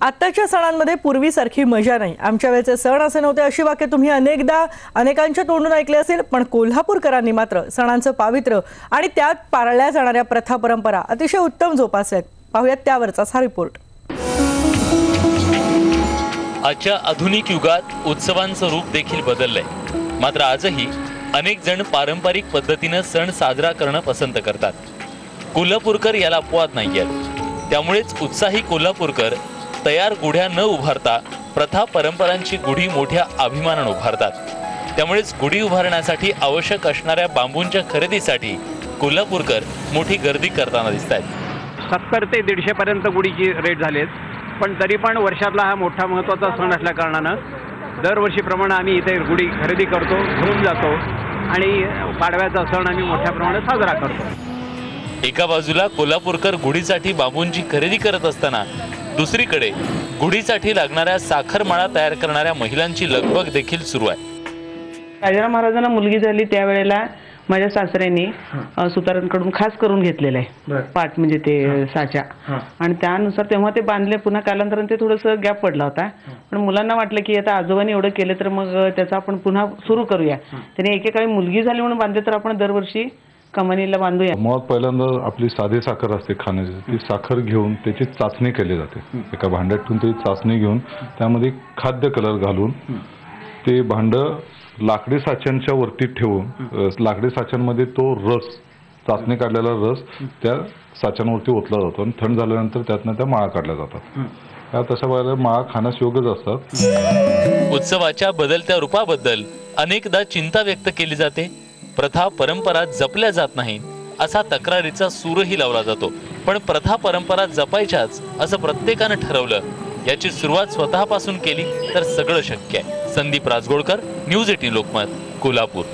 आत्ताच्या सणांमध्ये पूर्वीसारखी मजा नाही. आमच्या वेळेचे सण असे नव्हते अशी वाक्य तुम्ही अनेकदा अनेकांच्या तोंडून ऐकले असेल पण कोल्हापूरकरांनी मात्र सणांचं पावित्र्य आणि त्यात पाळल्या जाणाऱ्या प्रथा परंपरा अतिशय उत्तम जोपासल्यात पाहूयात त्यावरचा हा रिपोर्ट आजच्या आधुनिक युगात उत्सवांचं रूप देखील बदललंय. मात्र आजही अनेक जण पारंपरिक पद्धतीनं सण साजरा करणं पसंत करतात. कोल्हापूरकर याला अपवाद नाहीयेत. त्यामुळेच उत्साही कोल्हापूरकर तयार गुढ्या न उभारता प्रथा परंपरांची गुढी मोठ्या अभिमानानं उभारतात. त्यामुळेच गुढी उभारण्यासाठी आवश्यक असणाऱ्या बांबूंच्या खरेदीसाठी कोल्हापूरकर मोठी गर्दी करताना दिसत आहेत सत्तर ते दीडशेपर्यंत गुढीची रेट झालेत पण तरी पण वर्षातला हा मोठा महत्त्वाचा सण असल्या कारणानं दरवर्षीप्रमाणे आम्ही इथे गुढी खरेदी करतो घेऊन जातो आणि पाडव्याचा सण आम्ही मोठ्या प्रमाणात साजरा करतो. एका बाजूला कोल्हापूरकर गुढीसाठी बांबूंची खरेदी करत असताना दुसरीकडे गुढीसाठी लागणाऱ्या साखरमाळा तयार करणाऱ्या महिलांची लगबग देखील सुरू आहे. राजाराम महाराजांना मुलगी झाली त्यावेळेला माझ्या सासऱ्यांनी सुतारांकडून खास करून घेतलेलं आहे. पाठ म्हणजे ते साच्या आणि त्यानुसार तेव्हा ते बांधले पुन्हा कालांतराने ते थोडंसं गॅप पडला होता. पण मुलांना वाटलं की आता आजोबांनी एवढं केलं तर मग त्याचं आपण पुन्हा सुरू करूया. त्याने एकेकाळी मुलगी झाली म्हणून बांधले तर आपण दरवर्षी कमानीला बांधूया. मुळात पहिल्यांदा आपली साधी साखर असते खाण्याची. ती साखर घेऊन त्याची चाचणी केली जाते. एका भांड्यात ठेवून त्याची चाचणी घेऊन त्यामध्ये खाद्य कलर घालून ते भांड लाकडी साच्यांच्या वरती ठेवून लाकडी साच्यांमध्ये तो रस चाचणी काढलेला रस त्या साच्यांवरती ओतला जातो आणि थंड झाल्यानंतर त्यातनं त्या माळा काढल्या जातात. त्या तशा वेळेला माळा खाण्यास योग्यच असतात. उत्सवाच्या बदलत्या रूपाबद्दल अनेकदा चिंता व्यक्त केली जाते. प्रथा परंपरा जपल्या जात नाहीत असा तक्रारीचा सूरही लावला जातो. पण प्रथा परंपरा जपायच्याच असं प्रत्येकानं ठरवलं. याची सुरुवात स्वतःपासून केली तर सगळं शक्य आहे. Sandeep Rajgolkar news eighteen Lokmat Kolhapur.